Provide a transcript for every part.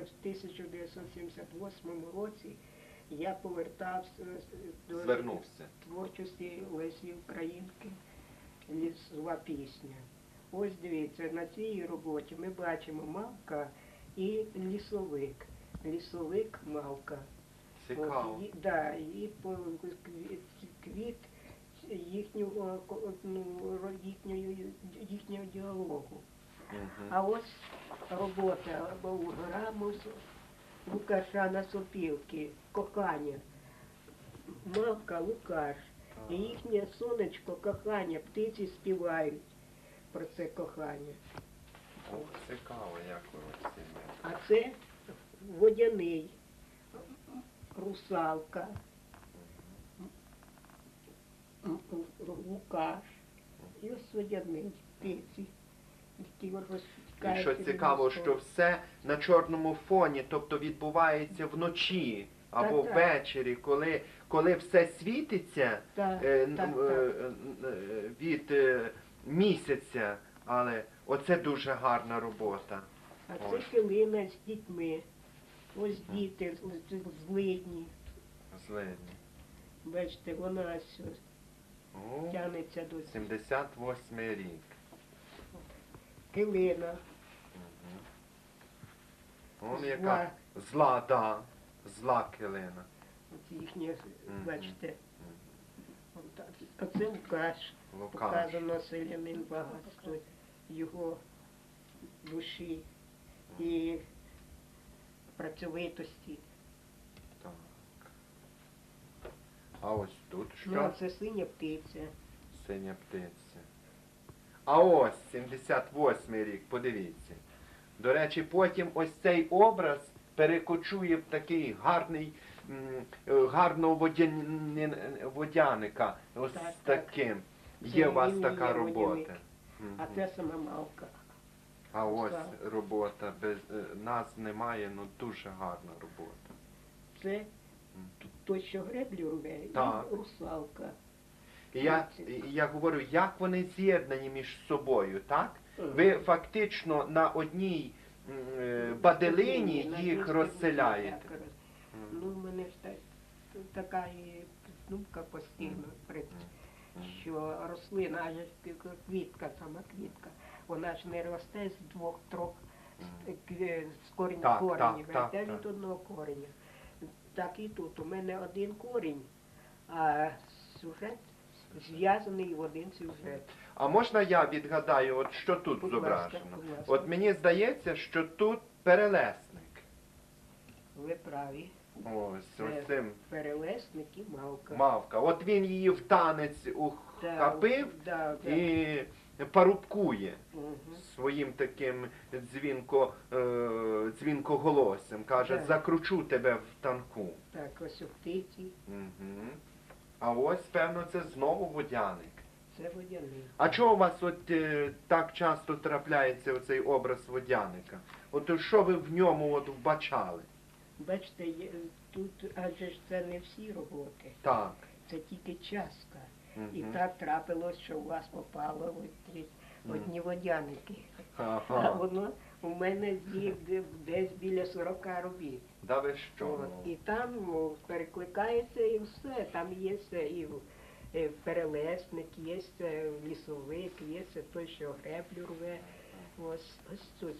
в 1978 році я повертався до Звернувся. творчості Лесі Українки лісова пісня. Ось дивіться, на цій роботі ми бачимо мавка і лісовик. Лісовик мавка. Цікаво. От, і, да, і квіт, їхнього, ну, їхньої, їхнього діалогу. А ось робота Болграму Лукаша на сопілки, кохання. Мавка Лукаш. І їхнє сонечко, кохання, птиці співають про це кохання. О, цікаво, як ви ось. А це водяний, русалка, Лукаш. І ось водяний птиці, І що цікаво, що все на чорному фоні, тобто відбувається вночі або Так, ввечері, коли, коли все світиться Так, е, так, е, так. е, від е, місяця, але оце дуже гарна робота. А це хилина з дітьми. Ось діти злидні. Злидні. Бачите, вона ось тягнеться до 78 рік. Хилина. Он яка зла, да. Зла килина. От їхнє, Мгм. бачите. От, а це Лукаш. Лукаш. Показано селянин багатство його душі і працьовитості. Так. А ось тут Ну, а що? це синя птиця. Синя птиця. А ось 78 й рік, подивіться. До речі, потім ось цей образ перекочує в такий гарний, е, гарного водяни- водяника. Ось Так, з так. таким. Є у вас така робота. водяник. А це сама мавка. А ось робота. Без е, нас немає, ну дуже гарна робота. Це той, що греблю рве, і русалка. І я, і я говорю, як вони з'єднані між собою, так? Ви фактично на одній е, баделині їх розселяєте. Ну, в мене ж так, така і думка постійно, при- м. що рослина, аж квітка, сама квітка, вона ж не росте з двох-трьох з корінь, Так, коренів, так, так, йде так. від одного кореня. Так і тут. У мене один корінь, а сюжет зв'язаний в один сюжет. А можна я відгадаю, от що тут Будь ласка, зображено? будь ласка. От мені здається, що тут перелесник. Ви праві. Ось, ось цим перелесник і мавка. мавка. От він її в танець Да, ухапив да, да. і парубкує. Мгм. своїм таким дзвінко, е, дзвінкоголоссям. Каже, Так. закручу тебе в танку. Так, ось у птиці, Угу. А ось, певно, це знову водяник. це водяний. А чого у вас от е, так часто трапляється оцей образ водяника? От що ви в ньому от вбачали? Бачите, є- тут адже ж це не всі роботи, Так. це тільки частка. І Мгм. так трапилось, що у вас попало одні, одні водяники. А Ага. воно у мене десь біля 40 робіт. Да ви що? От, І там ну, перекликається і все. Там є все і е, перелесник, є це лісовик, є це той, що греблю рве. Ось, ось тут.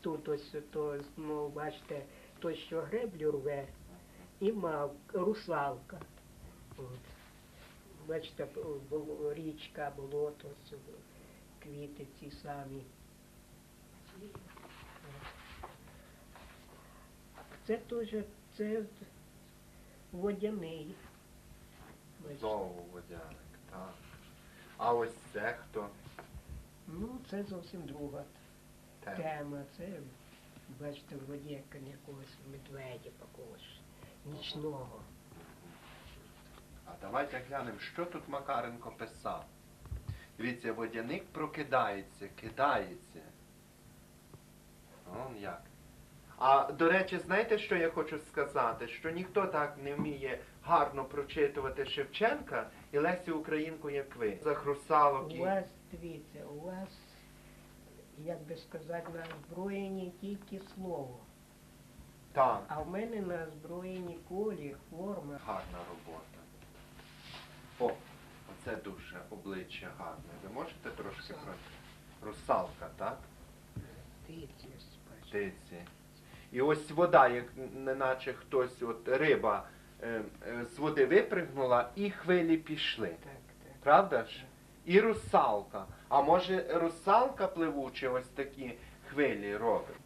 Тут ось то, ну, бачите, той, що греблю рве, і мав русалка. От. Бачите, бу- річка, болото, ось, квіти ці самі. Це теж це водяний. Знову водяник, так. А ось це хто? Ну, це зовсім друга Те. тема. Це, бачите, в воді якогось медведя якогось нічного. А давайте глянемо, що тут Макаренко писав. Дивіться, водяник прокидається, кидається. Он як. А до речі, знаєте, що я хочу сказати? Що ніхто так не вміє гарно прочитувати Шевченка і Лесю Українку, як ви. За хрусалок У і... вас, дивіться, у вас як би сказати, на озброєнні тільки слово. Так. А в мене на озброєнні колір, форма. Гарна робота. О, оце дуже обличчя гарне. Ви можете трошки про русалка, так? Спасибо. Птиці. І ось вода, як неначе хтось, от риба е, е, з води випригнула, і хвилі пішли. Так, так. Правда ж? І русалка. А може русалка пливуча ось такі хвилі робить?